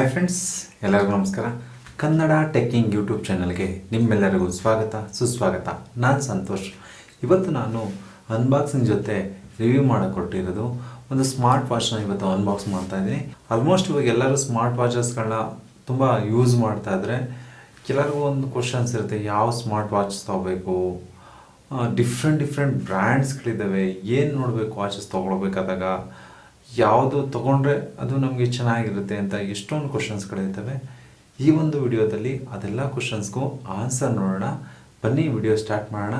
Hi friends ಎಲ್ಲರಿಗೂ ನಮಸ್ಕಾರ. Kannada ಟೆಕ್ಕಿಂಗ್ YouTube ಚಾನಲ್ಗೆ ನಿಮ್ಮೆಲ್ಲರಿಗೂ ಸ್ವಾಗತ, ಸುಸ್ವಾಗತ. ನಾನು ಸಂತೋಷ್. ಇವತ್ತು ನಾನು ಅನ್ಬಾಕ್ಸಿಂಗ್ ಜೊತೆ ರಿವ್ಯೂ ಮಾಡಕ್ಕೆ ಕೊಟ್ಟಿರೋದು ಒಂದು ಸ್ಮಾರ್ಟ್ ವಾಚ್ನ ಇವತ್ತು ಅನ್ಬಾಕ್ಸ್ ಮಾಡ್ತಾ ಇದ್ದೀನಿ. ಆಲ್ಮೋಸ್ಟ್ ಇವಾಗ ಎಲ್ಲರೂ ಸ್ಮಾರ್ಟ್ ವಾಚಸ್ಗಳನ್ನ ತುಂಬ ಯೂಸ್ ಮಾಡ್ತಾ ಇದ್ರೆ ಕೆಲರಿಗೂ ಒಂದು ಕ್ವಶನ್ಸ್ ಇರುತ್ತೆ. ಯಾವ ಸ್ಮಾರ್ಟ್ ವಾಚ್ ತಗೋಬೇಕು? ಡಿಫ್ರೆಂಟ್ ಡಿಫ್ರೆಂಟ್ ಬ್ರ್ಯಾಂಡ್ಸ್ಗಳಿದ್ದಾವೆ ಏನು ನೋಡಬೇಕು ವಾಚಸ್ ತೊಗೊಳ್ಬೇಕಾದಾಗ? ಯಾವುದು ತಗೊಂಡ್ರೆ ಅದು ನಮಗೆ ಚೆನ್ನಾಗಿರುತ್ತೆ ಅಂತ ಎಷ್ಟೊಂದು ಕ್ವಶನ್ಸ್ಗಳಿರ್ತವೆ ಈ ಒಂದು ವಿಡಿಯೋದಲ್ಲಿ ಅದೆಲ್ಲ ಕ್ವಶನ್ಸ್ಗೂ ಆನ್ಸರ್ ನೋಡೋಣ. ಬನ್ನಿ ವಿಡಿಯೋ ಸ್ಟಾರ್ಟ್ ಮಾಡೋಣ.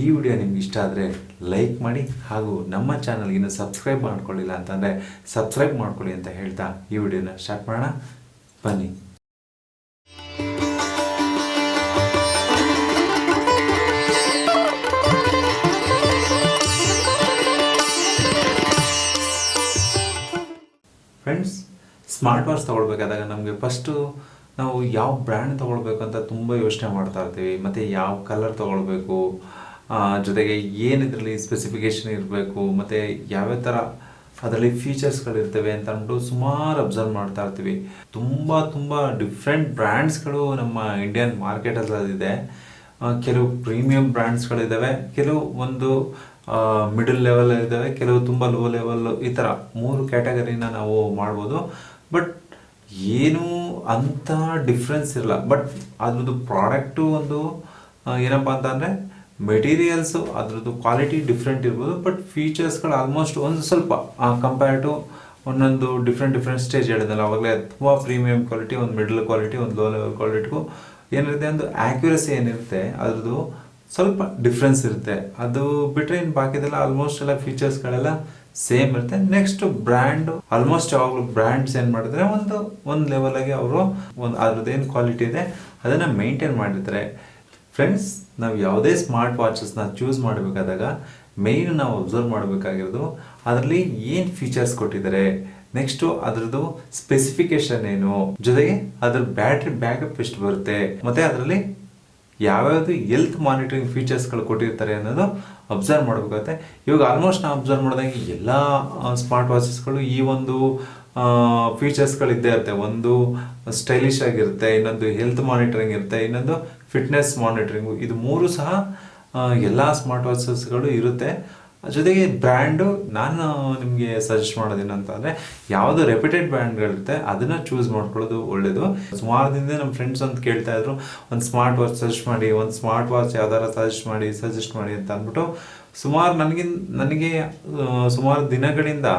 ಈ ವಿಡಿಯೋ ನಿಮ್ಗೆ ಇಷ್ಟ ಆದರೆ ಲೈಕ್ ಮಾಡಿ ಹಾಗೂ ನಮ್ಮ ಚಾನಲ್ಗೆ ಇನ್ನೂ ಸಬ್ಸ್ಕ್ರೈಬ್ ಮಾಡ್ಕೊಳ್ಳಿಲ್ಲ ಅಂತಂದರೆ ಸಬ್ಸ್ಕ್ರೈಬ್ ಮಾಡ್ಕೊಳ್ಳಿ ಅಂತ ಹೇಳ್ತಾ ಈ ವಿಡಿಯೋನ ಸ್ಟಾರ್ಟ್ ಮಾಡೋಣ. ಬನ್ನಿ. ಸ್ಮಾರ್ಟ್ ವಾಚ್ ತೊಗೊಳ್ಬೇಕಾದಾಗ ನಮಗೆ ಫಸ್ಟು ನಾವು ಯಾವ ಬ್ರ್ಯಾಂಡ್ ತೊಗೊಳ್ಬೇಕು ಅಂತ ತುಂಬ ಯೋಚನೆ ಮಾಡ್ತಾ ಇರ್ತೀವಿ. ಮತ್ತು ಯಾವ ಕಲರ್ ತೊಗೊಳ್ಬೇಕು? ಜೊತೆಗೆ ಏನು ಇದರಲ್ಲಿ ಸ್ಪೆಸಿಫಿಕೇಶನ್ ಇರಬೇಕು? ಮತ್ತು ಯಾವ್ಯಾವ ಥರ ಅದರಲ್ಲಿ ಫೀಚರ್ಸ್ಗಳಿರ್ತವೆ ಅಂತ ಅಂದ್ಬಿಟ್ಟು ಸುಮಾರು ಅಬ್ಸರ್ವ್ ಮಾಡ್ತಾ ಇರ್ತೀವಿ. ತುಂಬ ತುಂಬ ಡಿಫ್ರೆಂಟ್ ಬ್ರ್ಯಾಂಡ್ಸ್ಗಳು ನಮ್ಮ ಇಂಡಿಯನ್ ಮಾರ್ಕೆಟಲ್ಲಿದೆ ಕೆಲವು ಪ್ರೀಮಿಯಂ ಬ್ರ್ಯಾಂಡ್ಸ್ಗಳಿದ್ದಾವೆ ಕೆಲವು ಒಂದು ಮಿಡಲ್ ಲೆವೆಲ್ ಇದ್ದಾವೆ ಕೆಲವು ತುಂಬ ಲೋ ಲೆವೆಲ್ ಈ ಥರ ಮೂರು ಕ್ಯಾಟಗರಿನ ನಾವು ಮಾಡ್ಬೋದು. ಬಟ್ ಏನೂ ಅಂತ ಡಿಫ್ರೆನ್ಸ್ ಇರಲ್ಲ. ಬಟ್ ಅದ್ರದ್ದು ಪ್ರಾಡಕ್ಟು ಒಂದು ಏನಪ್ಪ ಏನಪ್ಪ ಅಂತಂದರೆ ಮೆಟೀರಿಯಲ್ಸು ಅದ್ರದ್ದು ಕ್ವಾಲಿಟಿ ಡಿಫ್ರೆಂಟ್ ಇರ್ಬೋದು. ಬಟ್ ಫೀಚರ್ಸ್ಗಳು ಆಲ್ಮೋಸ್ಟ್ ಒಂದು ಸ್ವಲ್ಪ ಕಂಪೇರ್ ಟು ಒಂದೊಂದು ಡಿಫ್ರೆಂಟ್ ಡಿಫ್ರೆಂಟ್ ಸ್ಟೇಜ್ ಹೇಳಿದ್ನಲ್ಲ, ಅವಾಗಲೇ ತುಂಬ ಪ್ರೀಮಿಯಂ ಕ್ವಾಲಿಟಿ ಒಂದು ಮಿಡಲ್ ಕ್ವಾಲಿಟಿ ಒಂದು ಲೋ ಲೆವೆಲ್ ಕ್ವಾಲಿಟಿಗೂ ಏನಿರುತ್ತೆ, ಒಂದು ಆ್ಯಕ್ಯುರಸಿ ಏನಿರುತ್ತೆ, ಅದ್ರದ್ದು ಸ್ವಲ್ಪ ಡಿಫ್ರೆನ್ಸ್ ಇರುತ್ತೆ. ಅದು ಬಿಟ್ಟರೆ ಇನ್ನು ಬಾಕಿದೆಲ್ಲ ಆಲ್ಮೋಸ್ಟ್ ಎಲ್ಲ ಫೀಚರ್ಸ್ಗಳೆಲ್ಲ ಸೇಮ್ ಇರುತ್ತೆ. ನೆಕ್ಸ್ಟ್ ಬ್ರ್ಯಾಂಡ್ ಆಲ್ಮೋಸ್ಟ್ ಯಾವಾಗಲೂ ಬ್ರ್ಯಾಂಡ್ಸ್ ಏನು ಮಾಡಿದ್ರೆ ಒಂದು ಒಂದು ಲೆವೆಲಾಗಿ ಅವರು ಒಂದು ಅದ್ರದ್ದೇನು ಕ್ವಾಲಿಟಿ ಇದೆ, ಅದನ್ನು ಮೇಂಟೈನ್ ಮಾಡಿದರೆ ಫ್ರೆಂಡ್ಸ್ ನಾವು ಯಾವುದೇ ಸ್ಮಾರ್ಟ್ ವಾಚಸ್ನ ಚೂಸ್ ಮಾಡಬೇಕಾದಾಗ ಮೇಯ್ನ್ ನಾವು ಅಬ್ಸರ್ವ್ ಮಾಡಬೇಕಾಗಿರೋದು, ಅದರಲ್ಲಿ ಏನು ಫೀಚರ್ಸ್ ಕೊಟ್ಟಿದ್ದಾರೆ ನೆಕ್ಸ್ಟು ಅದರದ್ದು ಸ್ಪೆಸಿಫಿಕೇಶನ್ ಏನು, ಜೊತೆಗೆ ಅದ್ರ ಬ್ಯಾಟ್ರಿ ಬ್ಯಾಕಪ್ ಎಷ್ಟು ಬರುತ್ತೆ, ಮತ್ತೆ ಅದರಲ್ಲಿ ಯಾವ್ಯಾವುದು ಎಲ್ತ್ ಮಾನಿಟರಿಂಗ್ ಫೀಚರ್ಸ್ಗಳು ಕೊಟ್ಟಿರ್ತಾರೆ ಅನ್ನೋದು ಅಬ್ಸರ್ವ್ ಮಾಡಬೇಕಾಗುತ್ತೆ. ಇವಾಗ ಆಲ್ಮೋಸ್ಟ್ ನಾವು ಅಬ್ಸರ್ವ್ ಮಾಡಿದಂಗೆ ಎಲ್ಲ ಸ್ಮಾರ್ಟ್ ವಾಚಸ್ಗಳು ಈ ಒಂದು ಫೀಚರ್ಸ್ಗಳಿದ್ದೇ ಇರುತ್ತೆ. ಒಂದು ಸ್ಟೈಲಿಶ್ ಆಗಿರುತ್ತೆ, ಇನ್ನೊಂದು ಹೆಲ್ತ್ ಮಾನಿಟರಿಂಗ್ ಇರುತ್ತೆ, ಇನ್ನೊಂದು ಫಿಟ್ನೆಸ್ ಮಾನಿಟರಿಂಗು ಇದು ಮೂರು ಸಹ ಎಲ್ಲ ಸ್ಮಾರ್ಟ್ ವಾಚಸ್ಗಳು ಇರುತ್ತೆ. ಜೊತೆಗೆ ಬ್ರ್ಯಾಂಡು ನಾನು ನಿಮಗೆ ಸಜೆಸ್ಟ್ ಮಾಡೋದೇನು ಅಂತಂದರೆ ಯಾವುದು ರೆಪ್ಯೂಟೆಡ್ ಬ್ರ್ಯಾಂಡ್ಗಳಿರುತ್ತೆ ಅದನ್ನು ಚೂಸ್ ಮಾಡ್ಕೊಳ್ಳೋದು ಒಳ್ಳೆಯದು ಸುಮಾರು ದಿನದ ನಮ್ಮ ಫ್ರೆಂಡ್ಸ್ ಅಂತ ಕೇಳ್ತಾ ಇದ್ರು, ಒಂದು ಸ್ಮಾರ್ಟ್ ವಾಚ್ ಸಜೆಸ್ಟ್ ಮಾಡಿ, ಒಂದು ಸ್ಮಾರ್ಟ್ ವಾಚ್ ಯಾವ್ದಾರ ಸಜೆಸ್ಟ್ ಮಾಡಿ ಸಜೆಸ್ಟ್ ಮಾಡಿ ಅಂತ ಅಂದ್ಬಿಟ್ಟು, ಸುಮಾರು ನನಗಿನ್, ನನಗೆ ಸುಮಾರು ದಿನಗಳಿಂದ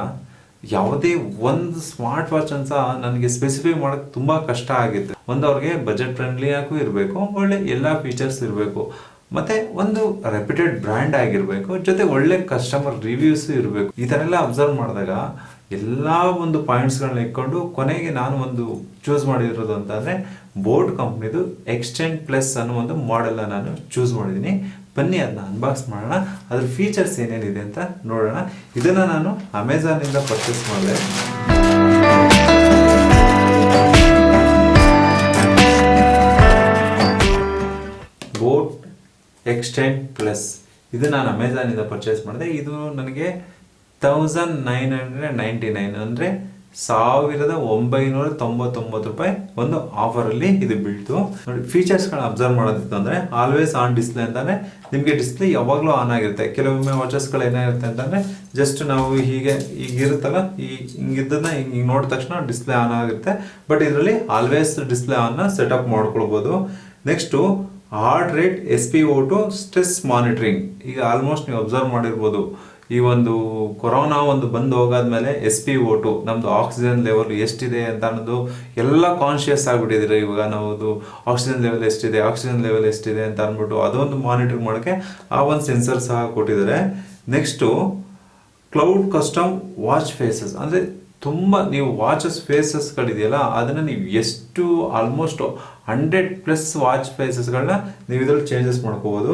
ಯಾವುದೇ ಒಂದು ಸ್ಮಾರ್ಟ್ ವಾಚ್ ಅಂತ ನನಗೆ ಸ್ಪೆಸಿಫೈ ಮಾಡೋಕ್ಕೆ ತುಂಬ ಕಷ್ಟ ಆಗಿತ್ತು. ಒಂದು ಅವ್ರಿಗೆ ಬಜೆಟ್ ಫ್ರೆಂಡ್ಲಿ ಆಗೂ ಇರಬೇಕು, ಒಳ್ಳೆ ಎಲ್ಲ ಫೀಚರ್ಸ್ ಇರಬೇಕು. ಮತ್ತೆ ಒಂದು ರೆಪ್ಯೂಟೆಡ್ ಬ್ರ್ಯಾಂಡ್ ಆಗಿರಬೇಕು, ಜೊತೆ ಒಳ್ಳೆ ಕಸ್ಟಮರ್ ರಿವ್ಯೂಸ್ ಇರಬೇಕು. ಎಲ್ಲ ಅಬ್ಸರ್ವ್ ಮಾಡಿದಾಗ ಎಲ್ಲ ಒಂದು ಪಾಯಿಂಟ್ಸ್ಗಳನ್ನ ಇಟ್ಕೊಂಡು ಕೊನೆಗೆ ನಾನು ಒಂದು ಚೂಸ್ ಮಾಡಿರೋದು ಅಂತಂದರೆ ಬೋಟ್ ಕಂಪ್ನಿದು ಎಕ್ಸ್ಟೆಂಡ್ ಪ್ಲಸ್ ಅನ್ನೋ ಒಂದು ಮಾಡೆಲ್ನ ನಾನು ಚೂಸ್ ಮಾಡಿದ್ದೀನಿ. ಬನ್ನಿ ಅದನ್ನ ಅನ್ಬಾಕ್ಸ್ ಮಾಡೋಣ. ಅದ್ರ ಫೀಚರ್ಸ್ ಏನೇನಿದೆ ಅಂತ ನೋಡೋಣ. ಇದನ್ನು ನಾನು ಅಮೆಝಾನಿಂದ ಪರ್ಚೇಸ್ ಮಾಡಿದೆ. ಎಕ್ಸ್ಟೆಂಡ್ ಪ್ಲಸ್ ಇದು ನಾನು ಅಮೆಝಾನಿಂದ ಪರ್ಚೇಸ್ ಮಾಡಿದೆ. ಇದು ನನಗೆ thousand nine hundred ninety nine ಅಂದರೆ ಸಾವಿರದ ಒಂಬೈನೂರ ತೊಂಬತ್ತೊಂಬತ್ತು ರೂಪಾಯಿ ಒಂದು ಆಫರಲ್ಲಿ ಇದು ಬೀಳ್ತು. ನೋಡಿ ಫೀಚರ್ಸ್ಗಳನ್ನ ಅಬ್ಸರ್ವ್ ಮಾಡೋದಿತ್ತು ಅಂದರೆ ಆಲ್ವೇಸ್ ಆನ್ ಡಿಸ್ಪ್ಲೇ ಅಂತಂದರೆ ನಿಮಗೆ ಡಿಸ್ಪ್ಲೇ ಯಾವಾಗಲೂ ಆನ್ ಆಗಿರುತ್ತೆ. ಕೆಲವೊಮ್ಮೆ ವಾಚಸ್ಗಳು ಏನಾಗಿರುತ್ತೆ ಅಂತಂದರೆ ಜಸ್ಟ್ ನಾವು ಹೀಗೆ ಈಗ ಇರುತ್ತಲ್ಲ ಈ ಹಿಂಗಿದ್ದನ್ನ ಹಿಂಗೆ ನೋಡಿದ ತಕ್ಷಣ ಡಿಸ್ಪ್ಲೇ ಆನ್ ಆಗಿರುತ್ತೆ. ಬಟ್ ಇದರಲ್ಲಿ ಆಲ್ವೇಸ್ ಡಿಸ್ಪ್ಲೇ ಆನ್ನ ಸೆಟಪ್ ಮಾಡ್ಕೊಳ್ಬೋದು. Next heart rate S P O two stress monitoring. ಈಗ ಆಲ್ಮೋಸ್ಟ್ ನೀವು ಅಬ್ಸರ್ವ್ ಮಾಡಿರ್ಬೋದು. ಈ ಒಂದು ಕೊರೋನಾ ಒಂದು ಬಂದು ಹೋಗಾದ್ಮೇಲೆ ಎಸ್ ಪಿ ಓ ಟು ನಮ್ಮದು ಆಕ್ಸಿಜನ್ ಲೆವೆಲ್ ಎಷ್ಟಿದೆ ಅಂತ ಅನ್ನೋದು ಎಲ್ಲ ಕಾನ್ಷಿಯಸ್ ಆಗಿಬಿಟ್ಟಿದ್ರೆ ಇವಾಗ ನಾವು ಆಕ್ಸಿಜನ್ ಲೆವೆಲ್ ಎಷ್ಟಿದೆ, ಆಕ್ಸಿಜನ್ ಲೆವೆಲ್ ಎಷ್ಟಿದೆ ಅಂತ ಅಂದ್ಬಿಟ್ಟು ಅದೊಂದು ಮಾನಿಟರ್ ಮಾಡೋಕ್ಕೆ ಆ ಒಂದು ಸೆನ್ಸರ್ ಸಹ ಕೊಟ್ಟಿದ್ದಾರೆ. Next, cloud custom watch faces. ಅಂದರೆ ತುಂಬ ನೀವು ವಾಚಸ್ ಫೇಸಸ್ಗಳಿದೆಯಲ್ಲ ಅದನ್ನು ನೀವು ಎಷ್ಟು ಆಲ್ಮೋಸ್ಟ್ ಹಂಡ್ರೆಡ್ ಪ್ಲಸ್ ವಾಚ್ ಫೇಸಸ್ಗಳನ್ನ ನೀವು ಇದರಲ್ಲಿ ಚೇಂಜಸ್ ಮಾಡ್ಕೋಬೋದು.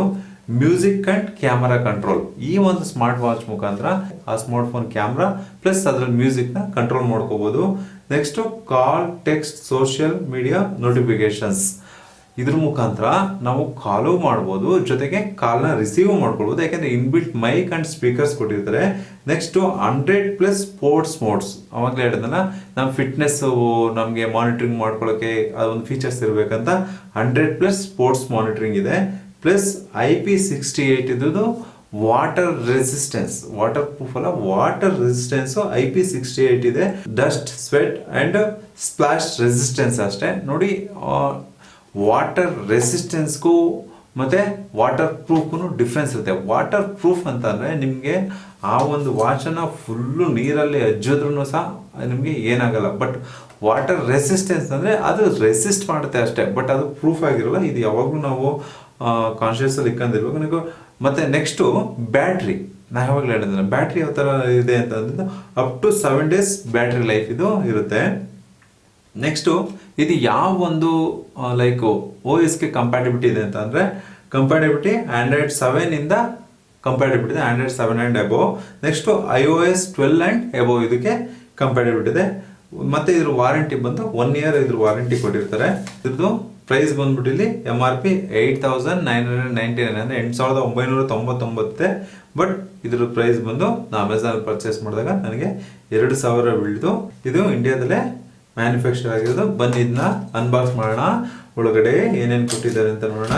ಮ್ಯೂಸಿಕ್ ಆ್ಯಂಡ್ ಕ್ಯಾಮರಾ ಕಂಟ್ರೋಲ್ ಈ ಒಂದು ಸ್ಮಾರ್ಟ್ ವಾಚ್ ಮುಖಾಂತರ ಆ ಸ್ಮಾರ್ಟ್ ಫೋನ್ ಕ್ಯಾಮ್ರಾ ಪ್ಲಸ್ ಅದರಲ್ಲಿ ಮ್ಯೂಸಿಕ್ನ ಕಂಟ್ರೋಲ್ ಮಾಡ್ಕೋಬೋದು. Next call text social media notifications ಇದ್ರ ಮುಖಾಂತರ ನಾವು ಕಾಲು ಮಾಡ್ಬೋದು, ಜೊತೆಗೆ ಕಾಲ್ನ ರಿಸೀವ್ ಮಾಡ್ಕೊಳ್ಬೋದು. ಯಾಕಂದ್ರೆ ಇನ್ಬಿಲ್ಟ್ ಮೈಕ್ ಅಂಡ್ ಸ್ಪೀಕರ್ಸ್ ಕೊಟ್ಟಿರ್ತಾರೆ. Next hundred plus sports modes ಅವಾಗಲೇ ಹೇಳಿದ್ನಲ್ಲ ನಮ್ಮ ಫಿಟ್ನೆಸ್ ನಮಗೆ ಮಾನಿಟ್ರಿಂಗ್ ಮಾಡ್ಕೊಳ್ಳೋಕೆ ಅದೊಂದು ಫೀಚರ್ಸ್ ಇರಬೇಕಂತ ಹಂಡ್ರೆಡ್ ಪ್ಲಸ್ ಸ್ಪೋರ್ಟ್ಸ್ ಮಾನಿಟ್ರಿಂಗ್ ಇದೆ. Plus I P sixty eight ಇದ್ದು ವಾಟರ್ ರೆಸಿಸ್ಟೆನ್ಸ್ ವಾಟರ್ ಪ್ರೂಫ್ ಅಲ್ಲ water resistance I P sixty eight ಇದೆ. Dust sweat and splash resistance ಅಷ್ಟೇ. ನೋಡಿ ವಾಟರ್ ರೆಸಿಸ್ಟೆನ್ಸ್ಗೂ ಮತ್ತು ವಾಟರ್ ಪ್ರೂಫ್ಗೂ ಡಿಫ್ರೆನ್ಸ್ ಇರುತ್ತೆ. ವಾಟರ್ ಪ್ರೂಫ್ ಅಂತಂದ್ರೆ ನಿಮಗೆ ಆ ಒಂದು ವಾಚನ್ನು ಫುಲ್ಲು ನೀರಲ್ಲಿ ಅಜ್ಜಿದ್ರೂ ಸಹ ನಿಮಗೆ ಏನಾಗಲ್ಲ. ಬಟ್ ವಾಟರ್ ರೆಸಿಸ್ಟೆನ್ಸ್ ಅಂದರೆ ಅದು ರೆಸಿಸ್ಟ್ ಮಾಡುತ್ತೆ ಅಷ್ಟೇ. ಬಟ್ ಅದು ಪ್ರೂಫ್ ಆಗಿರಲ್ಲ. ಇದು ಯಾವಾಗಲೂ ನಾವು ಕಾನ್ಷಿಯಸಲ್ಲಿ ಇಕ್ಕಂದಿರ್ಬೇಕು ನೀವು ಮತ್ತು ನೆಕ್ಸ್ಟು ಬ್ಯಾಟ್ರಿ ನಾನು ಯಾವಾಗಲೂ ಹೇಳಿದ್ರೆ ಬ್ಯಾಟ್ರಿ ಯಾವ ಥರ ಇದೆ ಅಂತಂದ್ರೆ up to seven days battery life ಇದು ಇರುತ್ತೆ. ನೆಕ್ಸ್ಟು ಇದು ಯಾವ ಒಂದು ಲೈಕ್ ಓ ಎಸ್ಗೆ ಕಂಪ್ಯಾಟಿಬಿಲಿಟಿ ಇದೆ ಅಂತ ಅಂದರೆ ಕಂಪ್ಯಾಟಿಬಿಲಿಟಿ ಆ್ಯಂಡ್ರಾಯ್ಡ್ ಸೆವೆನ್ ಇಂದ ಕಂಪ್ಯಾಟಿಬಿಲಿಟಿ ಇದೆ Android seven and above next I O S twelve and above ಇದಕ್ಕೆ ಕಂಪ್ಯಾಟಿಬಿಲಿಟಿ ಇದೆ. ಮತ್ತೆ ಇದ್ರ ವಾರಂಟಿ ಬಂದು ಒನ್ ಇಯರ್ ಇದ್ರ ವಾರಂಟಿ ಕೊಟ್ಟಿರ್ತಾರೆ. ಇದ್ರದ್ದು ಪ್ರೈಸ್ ಬಂದ್ಬಿಟ್ಟು ಇಲ್ಲಿ M R P eight thousand nine hundred ninety nine ಅಂದರೆ ಎಂಟು ಸಾವಿರದ ಒಂಬೈನೂರ ತೊಂಬತ್ತೊಂಬತ್ತೆ. ಬಟ್ ಇದ್ರ ಪ್ರೈಸ್ ಬಂದು ನಾ ಅಮೆಝಾನ್ ಪರ್ಚೇಸ್ ಮಾಡಿದಾಗ ನನಗೆ ಎರಡು ಸಾವಿರ ಬೀಳ್ದು. ಇದು ಇಂಡಿಯಾದಲ್ಲೇ ಮ್ಯಾನುಫ್ಯಾಕ್ಚರ್ ಆಗಿರೋದು. ಬನ್ನಿ ಇದನ್ನ ಅನ್ಬಾಕ್ಸ್ ಮಾಡೋಣ. ಒಳಗಡೆ ಏನೇನು ಕೊಟ್ಟಿದ್ದಾರೆ ಅಂತ ನೋಡೋಣ.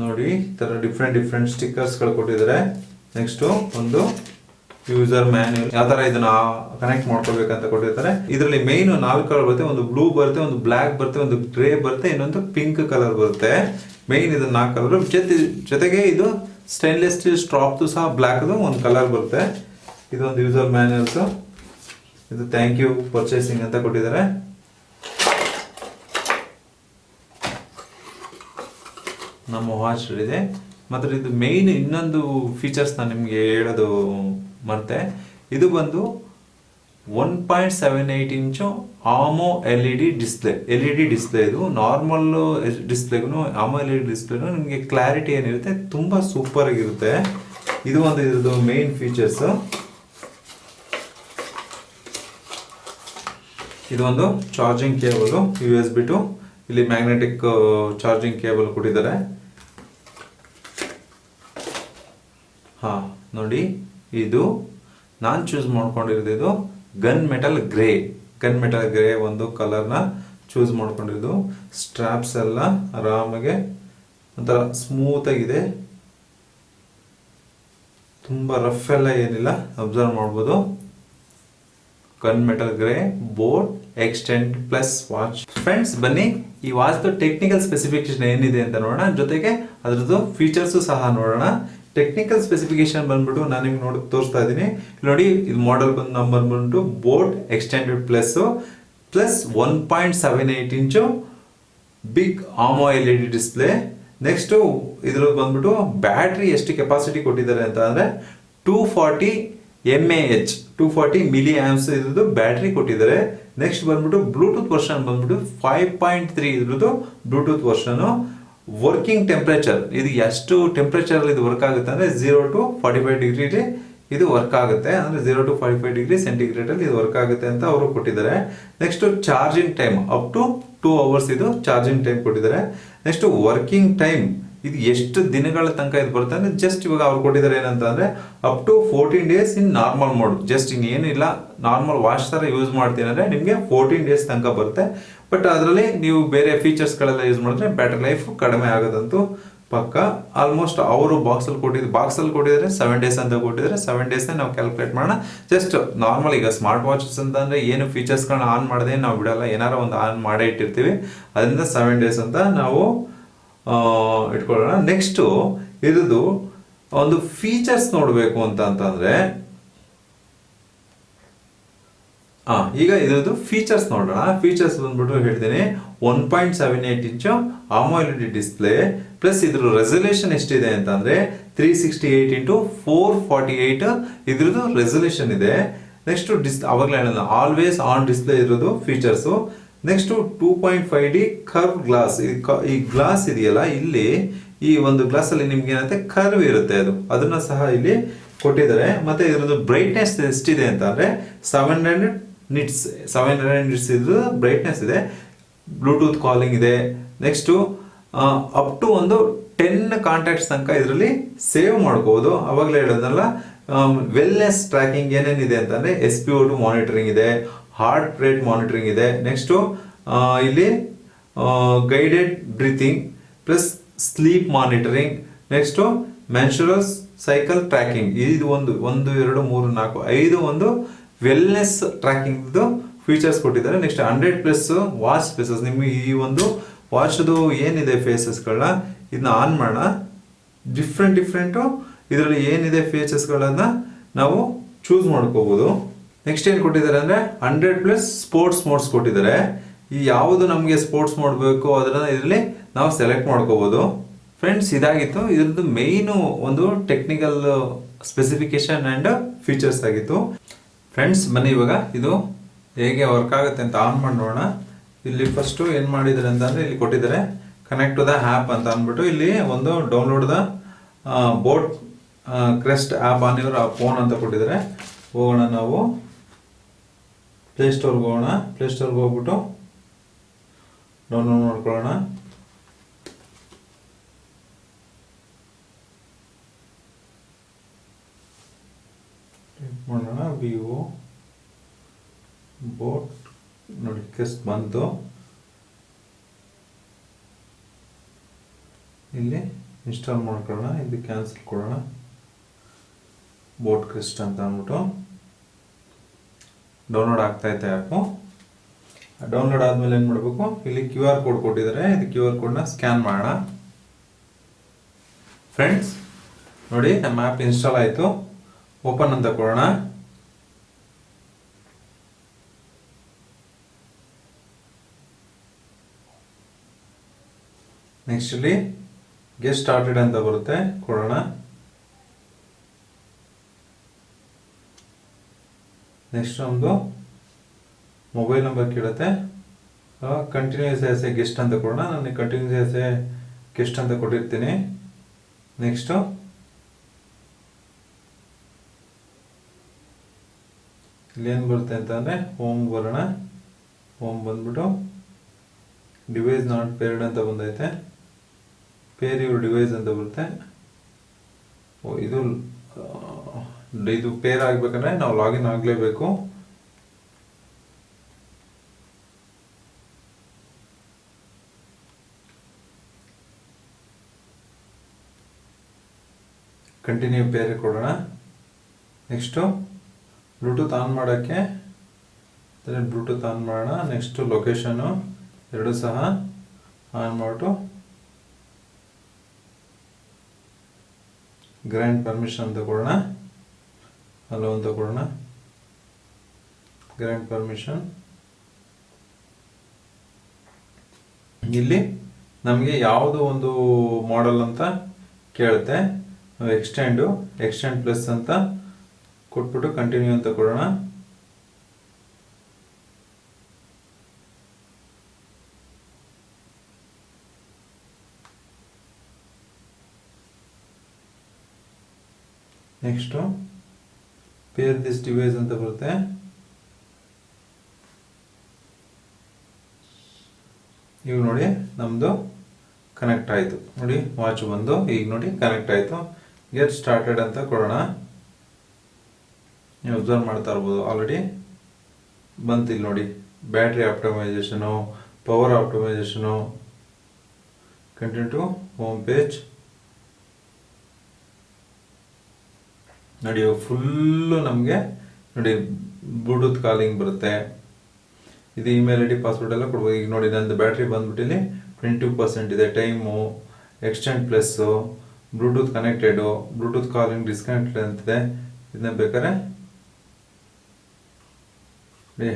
ನೋಡಿ, ಈ ಥರ ಡಿಫ್ರೆಂಟ್ ಡಿಫ್ರೆಂಟ್ ಸ್ಟಿಕ್ಕರ್ಸ್ಗಳು ಕೊಟ್ಟಿದ್ದಾರೆ. ನೆಕ್ಸ್ಟು ಒಂದು ಯೂಸರ್ ಮ್ಯಾನ್ಯಲ್ ಯಾವ ಥರ ಇದನ್ನ ಕನೆಕ್ಟ್ ಮಾಡ್ಕೋಬೇಕಂತ ಕೊಟ್ಟಿರ್ತಾರೆ. ಇದರಲ್ಲಿ ಮೇಯ್ನ್ ನಾಲ್ಕು ಕಲರ್ ಬರುತ್ತೆ. ಒಂದು ಬ್ಲೂ ಬರುತ್ತೆ, ಒಂದು ಬ್ಲ್ಯಾಕ್ ಬರುತ್ತೆ, ಒಂದು ಗ್ರೇ ಬರುತ್ತೆ, ಇನ್ನೊಂದು ಪಿಂಕ್ ಕಲರ್ ಬರುತ್ತೆ. ಮೇಯ್ನ್ ಇದು ನಾಲ್ಕು ಕಲರ್ ಜೊತೆ, ಜೊತೆಗೆ ಇದು ಸ್ಟೈನ್ಲೆಸ್ ಸ್ಟೀಲ್ ಸ್ಟ್ರಾಪ್ದು ಸಹ ಬ್ಲ್ಯಾಕ್ದು ಒಂದು ಕಲರ್ ಬರುತ್ತೆ. ಇದೊಂದು ಯೂಸರ್ ಮ್ಯಾನ್ಯಲ್ಸು ಇದು ಥ್ಯಾಂಕ್ ಯು ಪರ್ಚೇಸಿಂಗ್ ಅಂತ ಕೊಟ್ಟಿದ್ದಾರೆ. ನಮ್ಮ ವಾಚ್ ಇದೆ. ಮತ್ತು ಇದು ಮೇಯ್ನ್ ಇನ್ನೊಂದು ಫೀಚರ್ಸ್ ನಾನು ನಿಮಗೆ ಹೇಳೋದು ಮರ್ತೆ. ಇದು ಬಂದು one point seven eight inch AMOLED display L E D display ಇದು. ನಾರ್ಮಲ್ ಡಿಸ್ಪ್ಲೇಗೂ ಆಮೋ ಎಲ್ ಇ ಡಿ ಡಿಸ್ಪ್ಲೇನು ನಿಮಗೆ ಕ್ಲಾರಿಟಿ ಏನಿರುತ್ತೆ, ತುಂಬ ಸೂಪರ್ ಆಗಿರುತ್ತೆ. ಇದು ಒಂದು ಇದ್ರದ್ದು ಮೇಯ್ನ್ ಫೀಚರ್ಸು ಇದು ಒಂದು ಚಾರ್ಜಿಂಗ್ ಕೇಬಲ್ ಯು ಎಸ್ ಬಿಟ್ಟು ಇಲ್ಲಿ ಮ್ಯಾಗ್ನೆಟಿಕ್ ಚಾರ್ಜಿಂಗ್ ಕೇಬಲ್ ಕೊಟ್ಟಿದ್ದಾರೆ. ಹಾ, ನೋಡಿ, ಇದು ನಾನು ಚೂಸ್ ಮಾಡ್ಕೊಂಡಿರೋದು gunmetal grey gunmetal grey ಒಂದು ಕಲರ್ನ ಚೂಸ್ ಮಾಡ್ಕೊಂಡಿರೋದು. ಸ್ಟ್ರಾಪ್ಸ್ ಎಲ್ಲ ಆರಾಮಾಗೆ ಒಂಥರ ಸ್ಮೂತಾಗಿದೆ ತುಂಬ ರಫ್ ಎಲ್ಲ ಏನಿಲ್ಲ ಅಬ್ಸರ್ವ್ ಮಾಡ್ಬೋದು. Gunmetal grey boAt extend plus watch friends ಬನ್ನಿ. ಈ ವಾಚ್ದು ಟೆಕ್ನಿಕಲ್ ಸ್ಪೆಸಿಫಿಕೇಶನ್ ಏನಿದೆ ಅಂತ ನೋಡೋಣ. ಜೊತೆಗೆ ಅದರದ್ದು ಫೀಚರ್ಸು ಸಹ ನೋಡೋಣ. ಟೆಕ್ನಿಕಲ್ ಸ್ಪೆಸಿಫಿಕೇಶನ್ ಬಂದ್ಬಿಟ್ಟು ನಾನು ನಿಮ್ಗೆ ನೋಡಿ ತೋರಿಸ್ತಾ ಇದ್ದೀನಿ ನೋಡಿ ಇದು ಮಾಡೆಲ್ ಬಂದು ನಂಬರ್ ಬಂದ್ಬಿಟ್ಟು boAt extended plus plus one point seven eight inch big AMOLED display next ಇದ್ರ ಬಂದ್ಬಿಟ್ಟು ಬ್ಯಾಟ್ರಿ ಎಷ್ಟು ಕೆಪಾಸಿಟಿ ಕೊಟ್ಟಿದ್ದಾರೆ ಅಂತ ಅಂದರೆ two forty m A h two forty milliamps ಇದ್ರದ್ದು ಬ್ಯಾಟ್ರಿ ಕೊಟ್ಟಿದ್ದಾರೆ. ನೆಕ್ಸ್ಟ್ ಬಂದ್ಬಿಟ್ಟು ಬ್ಲೂಟೂತ್ ವರ್ಷನ್ ಬಂದ್ಬಿಟ್ಟು ಫೈವ್ ಪಾಯಿಂಟ್ ತ್ರೀ ಇದ್ರದ್ದು ಬ್ಲೂಟೂತ್ ವರ್ಷನು ವರ್ಕಿಂಗ್ ಟೆಂಪ್ರೇಚರ್ ಇದು ಎಷ್ಟು ಟೆಂಪ್ರೇಚರ್ ಇದು ವರ್ಕ್ ಆಗುತ್ತೆ ಅಂದರೆ ಝೀರೋ ಟು ಫಾರ್ಟಿ ಫೈವ್ ಡಿಗ್ರಿಲಿ ಇದು ವರ್ಕ್ ಆಗುತ್ತೆ. ಅಂದರೆ zero to forty five degree ಸೆಂಟಿಗ್ರೇಡಲ್ಲಿ ಇದು ವರ್ಕ್ ಆಗುತ್ತೆ ಅಂತ ಅವರು ಕೊಟ್ಟಿದ್ದಾರೆ. Next charging time up to two hours ಇದು ಚಾರ್ಜಿಂಗ್ ಟೈಮ್ ಕೊಟ್ಟಿದ್ದಾರೆ. ನೆಕ್ಸ್ಟ್ ವರ್ಕಿಂಗ್ ಟೈಮ್ ಇದು ಎಷ್ಟು ದಿನಗಳ ತನಕ ಇದು ಬರುತ್ತೆ ಅಂದರೆ ಜಸ್ಟ್ ಇವಾಗ ಅವ್ರು ಕೊಟ್ಟಿದ್ದಾರೆ ಏನಂತ ಅಂದರೆ up to fourteen days in normal mode just ಇನ್ನೇನಿಲ್ಲ ನಾರ್ಮಲ್ ವಾಶ್ ಥರ ಯೂಸ್ ಮಾಡ್ತೀನಿ ಅಂದ್ರೆ ನಿಮಗೆ ಫೋರ್ಟೀನ್ ಡೇಸ್ ತನಕ ಬರುತ್ತೆ. ಬಟ್ ಅದರಲ್ಲಿ ನೀವು ಬೇರೆ ಫೀಚರ್ಸ್ಗಳೆಲ್ಲ ಯೂಸ್ ಮಾಡಿದ್ರೆ ಬ್ಯಾಟ್ರಿ ಲೈಫ್ ಕಡಿಮೆ ಆಗೋದಂತೂ ಪಕ್ಕ. ಆಲ್ಮೋಸ್ಟ್ ಅವರು ಬಾಕ್ಸಲ್ಲಿ ಕೊಟ್ಟಿದ್ದು ಬಾಕ್ಸಲ್ಲಿ ಕೊಟ್ಟಿದ್ದಾರೆ ಸೆವೆನ್ ಡೇಸ್ ಅಂತ ಕೊಟ್ಟಿದ್ದಾರೆ ಸೆವೆನ್ ಡೇಸ್ನೇ ನಾವು ಕ್ಯಾಲ್ಕುಲೇಟ್ ಮಾಡೋಣ. ಜಸ್ಟ್ ನಾರ್ಮಲ್ ಈಗ ಸ್ಮಾರ್ಟ್ ವಾಚಸ್ ಅಂತಂದರೆ ಏನು ಫೀಚರ್ಸ್ಗಳನ್ನ ಆನ್ ಮಾಡದೆ ನಾವು ಬಿಡಲ್ಲ, ಏನಾರ ಒಂದು ಆನ್ ಮಾಡೇ ಇಟ್ಟಿರ್ತೀವಿ. ಅದರಿಂದ ಸೆವೆನ್ ಡೇಸ್ ಅಂತ ನಾವು ಇಟ್ಕೊಳ್ಳೋಣ. ನೆಕ್ಸ್ಟು ಇದ್ರದ್ದು ಒಂದು ಫೀಚರ್ಸ್ ನೋಡಬೇಕು ಅಂತ ಅಂತಂದರೆ ಹಾಂ ಈಗ ಇದ್ರದ್ದು ಫೀಚರ್ಸ್ ನೋಡೋಣ. ಫೀಚರ್ಸ್ ಬಂದ್ಬಿಟ್ಟು ಹೇಳ್ತೀನಿ. One point seven eight inch AMOLED display plus ಇದ್ರ ರೆಸಲ್ಯೂಷನ್ ಎಷ್ಟಿದೆ ಅಂತಂದರೆ three sixty eight into four forty eight ಇದ್ರದ್ದು ರೆಸಲ್ಯೂಷನ್ ಇದೆ. ನೆಕ್ಸ್ಟ್ ಡಿಸ್ ಅವಾಗಲೇ ಆಲ್ವೇಸ್ ಆನ್ ಡಿಸ್ಪ್ಲೇ ಇರೋದು features next two point five D curve glass ಈ ಗ್ಲಾಸ್ ಇದೆಯಲ್ಲ, ಇಲ್ಲಿ ಈ ಒಂದು ಗ್ಲಾಸಲ್ಲಿ ನಿಮ್ಗೆ ಏನಂತೆ ಕರ್ವ್ ಇರುತ್ತೆ ಅದು. ಅದನ್ನ ಸಹ ಇಲ್ಲಿ ಕೊಟ್ಟಿದ್ದಾರೆ. ಮತ್ತೆ ಇದ್ರದ್ದು ಬ್ರೈಟ್ನೆಸ್ ಎಷ್ಟಿದೆ ಅಂತ ಅಂದ್ರೆ seven hundred nits seven hundred nits ಇದ್ರ ಬ್ರೈಟ್ನೆಸ್ ಇದೆ. ಬ್ಲೂಟೂತ್ ಕಾಲಿಂಗ್ ಇದೆ. ನೆಕ್ಸ್ಟು ಅಪ್ ಟು ಒಂದು ಟೆನ್ ಕಾಂಟ್ಯಾಕ್ಟ್ಸ್ ತನಕ ಇದರಲ್ಲಿ ಸೇವ್ ಮಾಡ್ಕೋಬೋದು. ಅವಾಗಲೇ ಹೇಳೋದಲ್ಲ ವೆಲ್ನೆಸ್ ಟ್ರ್ಯಾಕಿಂಗ್ ಏನೇನಿದೆ ಅಂತಂದ್ರೆ S P O two monitoring ಇದೆ. ಹಾರ್ಟ್ ರೇಟ್ ಮಾನಿಟರಿಂಗ್ ಇದೆ. ನೆಕ್ಸ್ಟು ಇಲ್ಲಿ guided breathing plus sleep monitoring next menstrual cycle tracking ಇದು ಒಂದು ಒಂದು, ಎರಡು, ಮೂರು, ನಾಲ್ಕು, ಐದು ಒಂದು ವೆಲ್ನೆಸ್ ಟ್ರ್ಯಾಕಿಂಗ್ದು ಫೀಚರ್ಸ್ ಕೊಟ್ಟಿದ್ದಾರೆ. Next hundred plus watch faces ನಿಮಗೆ ಈ ಒಂದು ವಾಚ್ದು ಏನಿದೆ ಫೇಸಸ್ಗಳನ್ನ ಇದನ್ನ ಆನ್ ಮಾಡೋಣ. ಡಿಫ್ರೆಂಟ್ ಡಿಫ್ರೆಂಟು ಇದರಲ್ಲಿ ಏನಿದೆ ಫೀಚರ್ಸ್ಗಳನ್ನು ನಾವು ಚೂಸ್ ಮಾಡ್ಕೋಬೋದು. ನೆಕ್ಸ್ಟ್ ಏನು ಕೊಟ್ಟಿದ್ದಾರೆ ಅಂದರೆ ಹಂಡ್ರೆಡ್ ಪ್ಲಸ್ ಸ್ಪೋರ್ಟ್ಸ್ ಮೋಡ್ಸ್ ಕೊಟ್ಟಿದ್ದಾರೆ. ಈ ಯಾವುದು ನಮಗೆ ಸ್ಪೋರ್ಟ್ಸ್ ಮೋಡ್ ಬೇಕು ಅದನ್ನು ಇದರಲ್ಲಿ ನಾವು ಸೆಲೆಕ್ಟ್ ಮಾಡ್ಕೋಬೋದು. ಫ್ರೆಂಡ್ಸ್ ಇದಾಗಿತ್ತು. ಇದ್ರದ್ದು ಮೇಯ್ನು ಒಂದು ಟೆಕ್ನಿಕಲ್ ಸ್ಪೆಸಿಫಿಕೇಶನ್ ಆ್ಯಂಡ್ ಫೀಚರ್ಸ್ ಆಗಿತ್ತು. ಫ್ರೆಂಡ್ಸ್ ಬನ್ನಿ ಇವಾಗ. ಇದು ಹೇಗೆ ವರ್ಕ್ ಆಗುತ್ತೆ ಅಂತ ಆನ್ ಮಾಡಿ ನೋಡೋಣ. ಇಲ್ಲಿ ಫಸ್ಟು ಏನು ಮಾಡಿದ್ದಾರೆ ಅಂತಂದರೆ ಇಲ್ಲಿ ಕೊಟ್ಟಿದ್ದಾರೆ. ಕನೆಕ್ಟ್ ಟು ದ ಆ್ಯಪ್ ಅಂತ ಅಂದ್ಬಿಟ್ಟು ಇಲ್ಲಿ ಒಂದು download the Boat Crest app on your phone ಅಂತ ಕೊಟ್ಟಿದ್ದಾರೆ. ಹೋಗೋಣ ನಾವು. ಪ್ಲೇಸ್ಟೋರ್ಗೆ ಹೋಗೋಣ. ಪ್ಲೇ ಸ್ಟೋರ್ಗೆ ಹೋಗ್ಬಿಟ್ಟು ಡೌನ್ಲೋಡ್ ಮಾಡ್ಕೊಳ್ಳೋಣ. ಮಾಡೋಣ. ವಿವೋ ಬೋಟ್ ನೋಡಿ ಕೆಸ್ ಬಂತು. ಇಲ್ಲಿ ಇನ್ಸ್ಟಾಲ್ ಮಾಡ್ಕೊಳ್ಳೋಣ. ಇದು ಕ್ಯಾನ್ಸಲ್ ಕೊಡೋಣ. ಬೋಟ್ ಕ್ರಿಸ್ಟ್ ಅಂತ ಅಂದ್ಬಿಟ್ಟು. ಡೌನ್ಲೋಡ್ ಆಗ್ತಾ ಐತೆ ಆ್ಯಪು ಡೌನ್ಲೋಡ್ ಆದಮೇಲೆ ಏನು ಮಾಡಬೇಕು? ಇಲ್ಲಿ ಕ್ಯೂ ಆರ್ ಕೋಡ್ ಕೊಟ್ಟಿದ್ದಾರೆ. ಇದು ಕ್ಯೂ ಆರ್ ಕೋಡ್ನ ಸ್ಕ್ಯಾನ್ ಮಾಡೋಣ. ಫ್ರೆಂಡ್ಸ್ ನೋಡಿ ನಮ್ಮ ಆ್ಯಪ್ ಇನ್ಸ್ಟಾಲ್ ಆಯಿತು. ಓಪನ್ ಅಂತ ಕೊಡೋಣ. ನೆಕ್ಸ್ಟ್ ಇಲ್ಲಿ ಗೆಸ್ಟ್ ಸ್ಟಾರ್ಟೆಡ್ ಅಂತ ಬರುತ್ತೆ. ಕೊಡೋಣ. ನೆಕ್ಸ್ಟ್ ನಮ್ಮದು ಮೊಬೈಲ್ ನಂಬರ್ ಕೇಳುತ್ತೆ. ಕಂಟಿನ್ಯೂಸ್ ಆಸ್ ಎ ಗೆಸ್ಟ್ ಅಂತ ಕೊಡೋಣ. ನಾನು ಕಂಟಿನ್ಯೂಸ್ ಆಸ್ ಎ ಗೆಸ್ಟ್ ಅಂತ ಕೊಟ್ಟಿರ್ತೀನಿ. ನೆಕ್ಸ್ಟು ಇಲ್ಲೇನು ಬರುತ್ತೆ ಅಂತಂದರೆ ಹೋಮ್ ಬರೋಣ. ಹೋಮ್ ಬಂದ್ಬಿಟ್ಟು ಡಿವೈಸ್ ನಾಟ್ ಪೇರ್ಡ್ ಅಂತ ಬಂದೈತೆ. ಪೇರ್ ಯುವರ್ ಡಿವೈಸ್ ಅಂತ ಬರುತ್ತೆ. ಓ, ಇದು ಇದು ಪೇರ್ ಆಗ್ಬೇಕಂದ್ರೆ ನಾವು ಲಾಗಿನ್ ಆಗಲೇಬೇಕು. ಕಂಟಿನ್ಯೂ ಪೇರ್ ಕೊಡೋಣ. ನೆಕ್ಸ್ಟು ಬ್ಲೂಟೂತ್ ಆನ್ ಮಾಡೋಕ್ಕೆ. ಬ್ಲೂಟೂತ್ ಆನ್ ಮಾಡೋಣ. ನೆಕ್ಸ್ಟು ಲೊಕೇಶನು ಎರಡು ಸಹ ಆನ್ ಮಾಡಿಬಿಟ್ಟು. ಗ್ರ್ಯಾಂಡ್ ಪರ್ಮಿಷನ್ ಅಂತ ಹಲೋ ಅಂತ ಕೊಡೋಣ ಗ್ರ್ಯಾಂಡ್ ಪರ್ಮಿಷನ್ ಇಲ್ಲಿ ನಮಗೆ ಯಾವುದು ಒಂದು ಮಾಡೆಲ್ ಅಂತ ಕೇಳುತ್ತೆ. ನಾವು ಎಕ್ಸ್ಟೆಂಡು ಎಕ್ಸ್ಟೆಂಡ್ ಪ್ಲಸ್ ಅಂತ ಕೊಟ್ಬಿಟ್ಟು ಕಂಟಿನ್ಯೂ ಅಂತ ಕೊಡೋಣ. ನೆಕ್ಸ್ಟು ಪೇರ್ ದಿಸ್ ಡಿವೈಸ್ ಅಂತ ಬರುತ್ತೆ. ಇವು ನೋಡಿ ನಮ್ಮದು ಕನೆಕ್ಟ್ ಆಯಿತು. ನೋಡಿ ವಾಚ್ ಬಂದು, ಈಗ ನೋಡಿ ಕನೆಕ್ಟ್ ಆಯಿತು. ಗೆಟ್ ಸ್ಟಾರ್ಟೆಡ್ ಅಂತ ಕೊಡೋಣ. ನೀವು ಅಬ್ಸರ್ವ್ ಮಾಡ್ತಾ ಇರ್ಬೋದು. ಆಲ್ರೆಡಿ ಬಂತು ಇಲ್ಲಿ ನೋಡಿ. Battery optimisation power optimisation to home page ನೋಡಿ ಫುಲ್ಲು ನಮಗೆ ನೋಡಿ ಬ್ಲೂಟೂತ್ ಕಾಲಿಂಗ್ ಬರುತ್ತೆ. ಇದು ಇಮೇಲ್ ಐ ಡಿ ಪಾಸ್ವರ್ಡ್ ಎಲ್ಲ ಕೊಡ್ಬೋದು. ಈಗ ನೋಡಿ ನಂದು ಬ್ಯಾಟ್ರಿ ಬಂದ್ಬಿಟ್ಟಿಲ್ಲಿ ಟ್ವೆಂಟಿ ಪರ್ಸೆಂಟ್ ಇದೆ. Time extend plus Bluetooth connected Bluetooth calling disconnected ಅಂತಿದೆ. ಇದನ್ನ ಬೇಕಾದ್ರೆ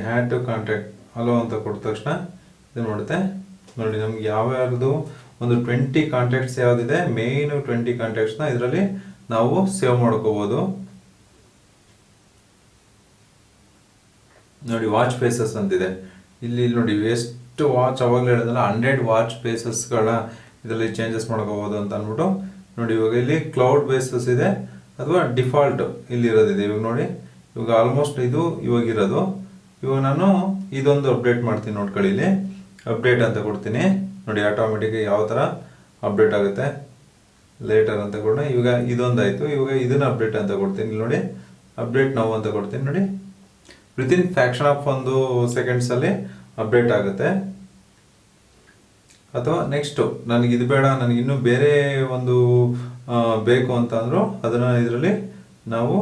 ಹ್ಯಾಡ್ ಟು ಕಾಂಟ್ಯಾಕ್ಟ್ ಹಲೋ ಅಂತ ಕೊಟ್ಟ ತಕ್ಷಣ ಇದು ಮಾಡುತ್ತೆ ನೋಡಿ ನಮ್ಗೆ ಯಾವ ಯಾರ್ದು ಒಂದು ಟ್ವೆಂಟಿ ಕಾಂಟ್ಯಾಕ್ಟ್ಸ್ ಯಾವುದಿದೆ ಮೇಯ್ನು ಟ್ವೆಂಟಿ ಕಾಂಟ್ಯಾಕ್ಟ್ಸ್ನ ಇದರಲ್ಲಿ ನಾವು ಸೇವ್ ಮಾಡ್ಕೋಬೋದು. ನೋಡಿ ವಾಚ್ ಫೇಸಸ್ ಅಂತಿದೆ. ಇಲ್ಲಿ ನೋಡಿ, ಎಷ್ಟು ವಾಚ್ ಅವಾಗಲೇ ಹೇಳಿದ್ನಲ್ಲ ಹಂಡ್ರೆಡ್ ವಾಚ್ ಫೇಸಸ್ಗಳ ಇದರಲ್ಲಿ ಚೇಂಜಸ್ ಮಾಡ್ಕೋಬೋದು ಅಂತ ಅಂದ್ಬಿಟ್ಟು, ನೋಡಿ, ಇವಾಗ ಇಲ್ಲಿ ಕ್ಲೌಡ್ ಬೇಸಸ್ ಇದೆ, ಅಥವಾ ಡಿಫಾಲ್ಟ್ ಇಲ್ಲಿ ಇರೋದಿದೆ ಇವಾಗ ನೋಡಿ, ಇವಾಗ ಆಲ್ಮೋಸ್ಟ್ ಇದು ಇವಾಗ ಇರೋದು. ಇವಾಗ ನಾನು ಇದೊಂದು ಅಪ್ಡೇಟ್ ಮಾಡ್ತೀನಿ ನೋಡ್ಕೊಳ್ಳಿ ಇಲ್ಲಿ. ಅಪ್ಡೇಟ್ ಅಂತ ಕೊಡ್ತೀನಿ. ನೋಡಿ ಆಟೋಮೆಟಿಕ್ ಯಾವ ಥರ ಅಪ್ಡೇಟ್ ಆಗುತ್ತೆ. ಲೇಟರ್ ಅಂತ ಕೊಡೋಣ. ಇವಾಗ ಇದೊಂದಾಯಿತು. ಇವಾಗ ಇದನ್ನ ಅಪ್ಡೇಟ್ ಅಂತ ಕೊಡ್ತೀನಿ. ನೋಡಿ ಅಪ್ಡೇಟ್ ನಾವು ಅಂತ ಕೊಡ್ತೀನಿ. ನೋಡಿ ವಿತಿನ್ ಫ್ಯಾಕ್ಷನ್ ಆಫ್ ಒಂದು ಸೆಕೆಂಡ್ಸಲ್ಲಿ ಅಪ್ಡೇಟ್ ಆಗುತ್ತೆ. ಅಥವಾ ನೆಕ್ಸ್ಟು ನನಗೆ ಇದು ಬೇಡ, ನನಗೆ ಇನ್ನೂ ಬೇರೆ ಒಂದು ಬೇಕು ಅಂತ ಅದನ್ನು ಇದರಲ್ಲಿ ನಾವು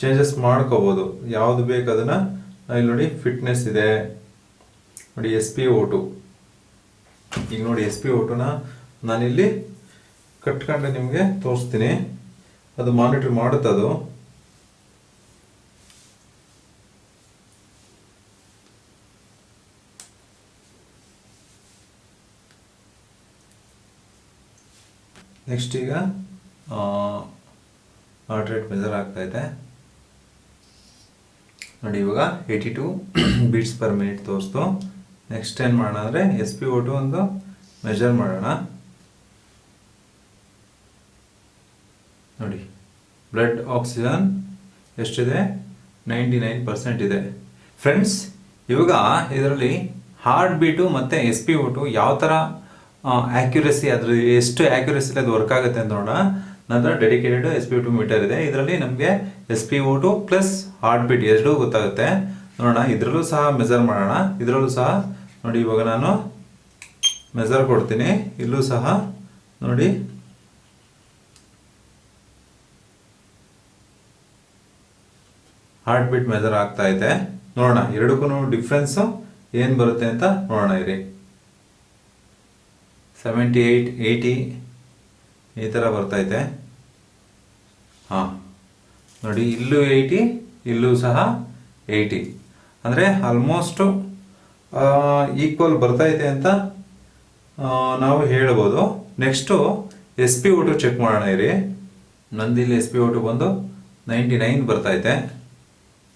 ಚೇಂಜಸ್ ಮಾಡ್ಕೋಬೋದು. ಯಾವುದು ಬೇಕು ಅದನ್ನು? ಇಲ್ಲಿ ನೋಡಿ ಫಿಟ್ನೆಸ್ ಇದೆ. ನೋಡಿ ಎಸ್ ಪಿ ಓಟು ಈಗ ನೋಡಿ ಎಸ್ ಪಿ ಓಟುನ ನಾನಿಲ್ಲಿ ಕಟ್ಕೊಂಡು ನಿಮಗೆ ತೋರಿಸ್ತೀನಿ. ಅದು ಮಾನಿಟರ್ ಮಾಡುತ್ತೆ ಅದು. ನೆಕ್ಸ್ಟ್ ಈಗ ಹಾರ್ಟ್ ರೇಟ್ ಮೆಜರ್ ಆಗ್ತಾ ಇದೆ. ನೋಡಿ ಇವಾಗ eighty two beats per minute ತೋರಿಸ್ತು. Next ಏನು ಮಾಡೋಣ ಅಂದರೆ ಎಸ್ ಪಿ ಒಂದು ಮೆಜರ್ ಮಾಡೋಣ. ನೋಡಿ ಬ್ಲಡ್ ಆಕ್ಸಿಜನ್ ಎಷ್ಟಿದೆ? ನೈಂಟಿ ನೈನ್ ಪರ್ಸೆಂಟ್ ಇದೆ. ಫ್ರೆಂಡ್ಸ್ ಇವಾಗ ಇದರಲ್ಲಿ ಹಾರ್ಟ್ ಬೀಟು ಮತ್ತು ಎಸ್ ಪಿ ಓಟು ಯಾವ ಥರ ಆ್ಯಕ್ಯುರಸಿ ಅದ್ರ, ಎಷ್ಟು ಆ್ಯಕ್ಯುರಸಿ ಅದು ವರ್ಕ್ ಆಗುತ್ತೆ ಅಂತ ನೋಡೋಣ. ನಂತರ dedicated S P two meter ಇದೆ. ಇದರಲ್ಲಿ ನಮಗೆ S P O plus heart beat ಎರಡೂ ಗೊತ್ತಾಗುತ್ತೆ. ನೋಡೋಣ, ಇದರಲ್ಲೂ ಸಹ ಮೆಜರ್ ಮಾಡೋಣ. ಇದರಲ್ಲೂ ಸಹ, ನೋಡಿ ಇವಾಗ ನಾನು ಮೆಜರ್ ಕೊಡ್ತೀನಿ. ಇಲ್ಲೂ ಸಹ, ನೋಡಿ. ಹಾರ್ಟ್ ಬೀಟ್ ಮೆಜರ್ ಆಗ್ತಾ ಇದೆ. ನೋಡೋಣ, ಎರಡಕ್ಕೂ ಡಿಫ್ರೆನ್ಸು ಏನು ಬರುತ್ತೆ ಅಂತ ನೋಡೋಣ ಇರಿ. ಸೆವೆಂಟಿ ಏಯ್ಟ್ ಏಯ್ಟಿ ಈ ಥರ ಇದೆ. ಹಾಂ, ನೋಡಿ, ಇಲ್ಲೂ ಏಯ್ಟಿ ಇಲ್ಲೂ ಸಹ ಏಯ್ಟಿ ಅಂದರೆ ಆಲ್ಮೋಸ್ಟು ಈಕ್ವಲ್ ಇದೆ ಅಂತ ನಾವು ಹೇಳ್ಬೋದು. Next S P O two check ಮಾಡೋಣ ಇರಿ. ನಂದಿಲ್ಲಿ ಎಸ್ ಪಿ ಓಟು ಬಂದು ನೈಂಟಿ ನೈನ್ ಬರ್ತೈತೆ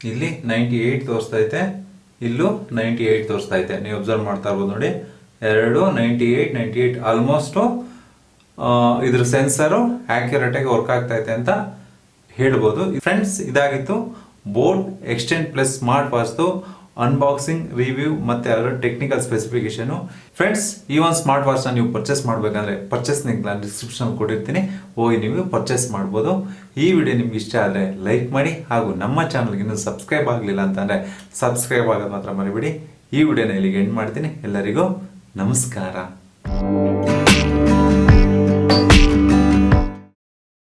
ಇಲ್ಲಿ ನೈಂಟಿ ಏಯ್ಟ್ ತೋರಿಸ್ತೈತೆ, ಇಲ್ಲೂ ನೈಂಟಿ ಏಯ್ಟ್ ತೋರಿಸ್ತೈತೆ. ನೀವು ಅಬ್ಸರ್ವ್ ಮಾಡ್ತಾ ಇರ್ಬೋದು ನೋಡಿ. ಎರಡು ninety eight ninety eight almost ಇದ್ರ ಸೆನ್ಸರು ಆಗಿ ವರ್ಕ್ ಆಗ್ತಾ ಇದೆ ಅಂತ ಹೇಳ್ಬೋದು. ಫ್ರೆಂಡ್ಸ್ ಇದಾಗಿತ್ತು. ಬೋಟ್ ಎಕ್ಸ್ಟೆಂಡ್ ಪ್ಲಸ್ ಸ್ಮಾರ್ಟ್ ವಾಚ್ದು ಅನ್ಬಾಕ್ಸಿಂಗ್ ರಿವ್ಯೂ ಮತ್ತೆ ಅದರ ಟೆಕ್ನಿಕಲ್ ಸ್ಪೆಸಿಫಿಕೇಷನು ಫ್ರೆಂಡ್ಸ್ ಈ ಒಂದು ಸ್ಮಾರ್ಟ್ ವಾಚ್ನ ನೀವು ಪರ್ಚೇಸ್ ಮಾಡಬೇಕಂದ್ರೆ ಪರ್ಚೇಸ್ ಲಿಂಕ್ ನಾನು ಡಿಸ್ಕ್ರಿಪ್ಷನ್ ಕೊಟ್ಟಿರ್ತೀನಿ. ಹೋಗಿ ನೀವು ಪರ್ಚೇಸ್ ಮಾಡ್ಬೋದು. ಈ ವಿಡಿಯೋ ನಿಮ್ಗೆ ಇಷ್ಟ ಆದರೆ ಲೈಕ್ ಮಾಡಿ ಹಾಗೂ ನಮ್ಮ ಚಾನಲ್ಗೆ ಇನ್ನೂ ಸಬ್ಸ್ಕ್ರೈಬ್ ಆಗಲಿಲ್ಲ ಅಂತಂದರೆ ಸಬ್ಸ್ಕ್ರೈಬ್ ಆಗೋದು ಮಾತ್ರ ಮರಿಬಿಡಿ. ಈ ವಿಡಿಯೋನ ಇಲ್ಲಿಗೆ ಎಂಡ್ ಮಾಡ್ತೀನಿ. ಎಲ್ಲರಿಗೂ ನಮಸ್ಕಾರ.